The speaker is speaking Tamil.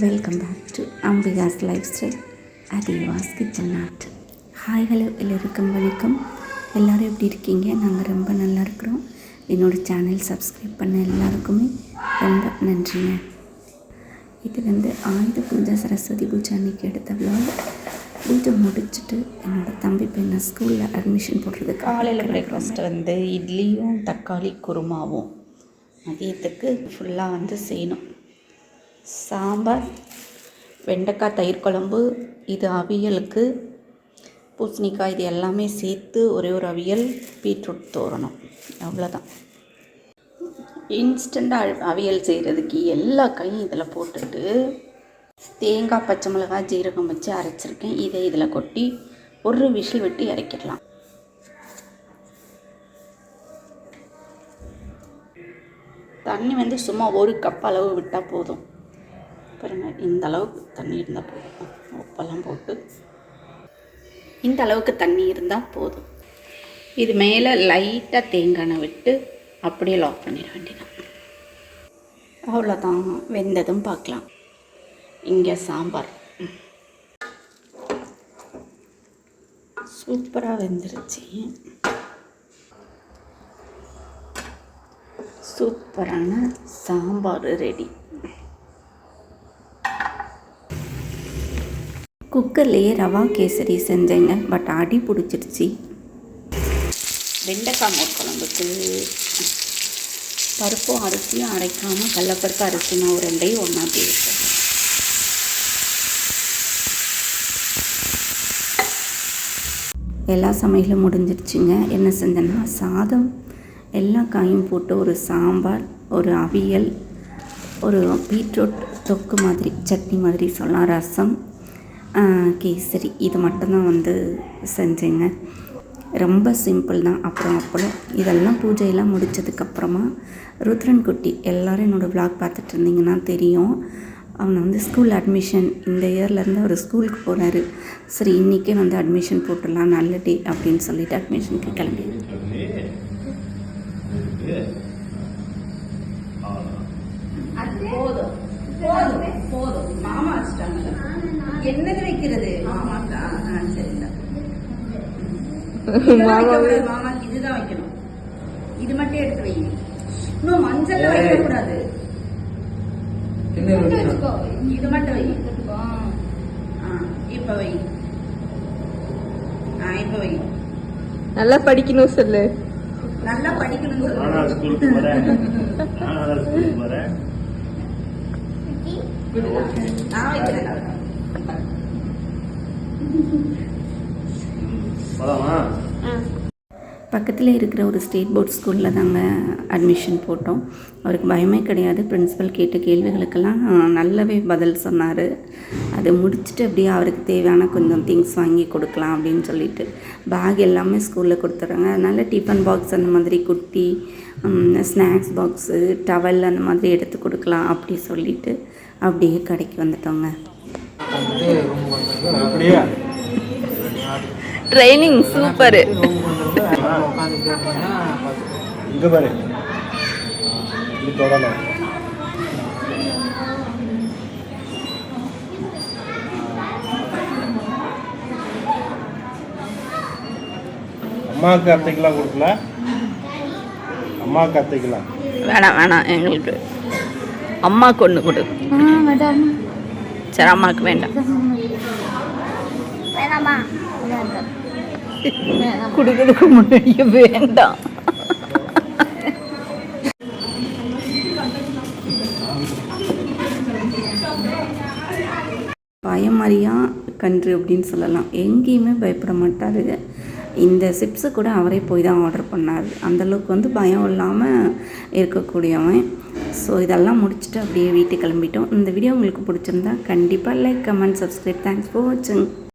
Welcome back to Ambika's lifestyle அதிவாஸ் kitchen நாட் ஹாய் ஹலோ எல்லோருக்கும் வணக்கம். எல்லோரும் எப்படி இருக்கீங்க? நாங்கள் ரொம்ப நல்லா இருக்கிறோம். என்னோடய சேனல் சப்ஸ்கிரைப் பண்ண எல்லாருக்குமே ரொம்ப நன்றிங்க. இது வந்து ஆயுத பூஜை சரஸ்வதி பூஜை அன்றைக்கி எடுத்த vlog. பூஜை முடிச்சுட்டு என்னோடய தம்பி பையனை ஸ்கூலில் அட்மிஷன் போடுறதுக்கு காலையில் பிரேக்ஃபாஸ்ட் வந்து இட்லியும் தக்காளி குருமாவும். மதியத்துக்கு ஃபுல்லாக வந்து செய்யணும். சாம்பார் வெண்டைக்காய் தயிர் குழம்பு இது அவியலுக்கு பூசணிக்காய் இது எல்லாமே சேர்த்து ஒரே ஒரு அவியல் பீட்ரூட் தோரணும். அவ்வளோதான் இன்ஸ்டண்ட்டாக அவியல் செய்கிறதுக்கு எல்லா காயும் இதில் போட்டுட்டு தேங்காய் பச்சை மிளகாய் ஜீரகம் வச்சு அரைச்சிருக்கேன். இதை இதில் கொட்டி ஒரு விசில் விட்டு இறக்கிடலாம். தண்ணி வந்து சும்மா ஒரு கப் அளவு விட்டால் போதும். பாருங்க இந்த அளவுக்கு தண்ணி இருந்தால் போதும். உப்பெல்லாம் போட்டு. இந்த அளவுக்கு தண்ணி இருந்தால் போதும். இது மேலே லைட்டாக தேங்காய் எண்ணெய் விட்டு அப்படியே லாக் பண்ணிட வேண்டியதான் அவ்வளோதான் வெந்ததும் பார்க்கலாம். இங்கே சாம்பார். சூப்பராக வெந்துருச்சு. சூப்பரான சாம்பார் ரெடி. குக்கர்லேயே ரவா கேசரி செஞ்சேங்க பட் அடி பிடிச்சிருச்சு. வெண்டைக்காய் மோர் குழம்புக்கு. பருப்பும் அரிசியும் அரைக்காமல் கடலப்பருப்பு அரிசி ஒரு ரெண்டையும் ஒன்றா தேய்ப்பேன் எல்லா சமையலும் முடிஞ்சிருச்சுங்க. என்ன செஞ்சேன்னா சாதம் எல்லா காயும் போட்டு ஒரு சாம்பார் ஒரு அவியல் ஒரு பீட்ரூட் தொக்கு மாதிரி சட்னி மாதிரி சொல்லலாம் ரசம் கேசரி. இது மட்டும்தான் வந்து செஞ்சேங்க. ரொம்ப சிம்பிள் தான். அப்புறம் அப்பளம். இதெல்லாம் பூஜையெல்லாம் முடிச்சதுக்கப்புறமா ருத்ரன் குட்டி எல்லோரும் என்னோடய விளாக் பார்த்துட்டு இருந்தீங்கன்னா தெரியும். அவனை வந்து ஸ்கூல் அட்மிஷன் இந்த இயர்லேருந்து அவர் ஸ்கூலுக்கு போகிறாரு சரி இன்றைக்கே வந்து அட்மிஷன் போட்டுடலாம் நல்ல டே அப்படின்னு சொல்லிட்டு அட்மிஷனுக்கு கிளம்பி. போதும். போதும். மாமா என்னது வைக்கிறது? மாமாக்கா ஆ சரிங்க. இதுதான் வைக்கணும். இது மட்டும் எடுத்து வைக்கணும் இன்னும் மஞ்சள் வைக்கக்கூடாது. இது மட்டும் வை. இப்ப வை. இப்ப வை. நல்லா படிக்கணும் சொல்லு. நல்லா படிக்கணும்னு நானா சொல்லு போலாமா? பக்கத்தில் இருக்கிற ஒரு ஸ்டேட் போர்ட் ஸ்கூலில் தாங்க அட்மிஷன் போட்டோம். அவருக்கு பயமே கிடையாது. பிரின்ஸிபல் கேட்ட கேள்விகளுக்கெல்லாம் நல்லாவே பதில் சொன்னார். அதை முடிச்சுட்டு அப்படியே அவருக்கு தேவையான கொஞ்சம் திங்ஸ் வாங்கி கொடுக்கலாம் அப்படின்னு சொல்லிட்டு பேக் எல்லாமே ஸ்கூலில் கொடுத்துட்றாங்க. அதனால் டிஃபன் பாக்ஸ் அந்த மாதிரி குட்டி ஸ்நாக்ஸ் பாக்ஸு டவல் அந்த மாதிரி எடுத்து கொடுக்கலாம் அப்படி சொல்லிட்டு அப்படியே கடைக்கு வந்துட்டோங்க. அப்படியா ட்ரைனிங் சூப்பர் இங்க பாரு. இது தொடலாம். அம்மாவுக்கு அத்தைக்கெல்லாம் கொடுக்கல. அம்மாவுக்கு அத்தைக்கெல்லாம். வேணாம் வேணாம் எங்களுக்கு. அம்மாவுக்கு ஒன்று கொடு. சரி அம்மாவுக்கு வேண்டாம். கொடுக்கறதுக்கு முன்னாடியே வேண்டாம். பயமறியா கன்று அப்படின்னு சொல்லலாம். எங்கேயுமே பயப்பட மாட்டார் இந்த சிப்ஸு கூட அவரே போய் தான் ஆர்டர் பண்ணார். அந்தளவுக்கு வந்து பயம் இல்லாமல் இருக்கக்கூடியவன். ஸோ இதெல்லாம் முடிச்சுட்டு அப்படியே வீட்டுக்கு கிளம்பிட்டோம். இந்த வீடியோ உங்களுக்கு பிடிச்சிருந்தா கண்டிப்பாக like comment subscribe thanks for வாட்சிங்